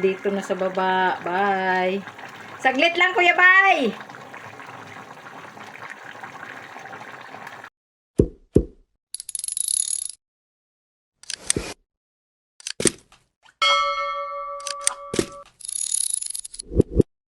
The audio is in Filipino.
dito na sa baba. Bye. Saglit lang, Kuya Bay.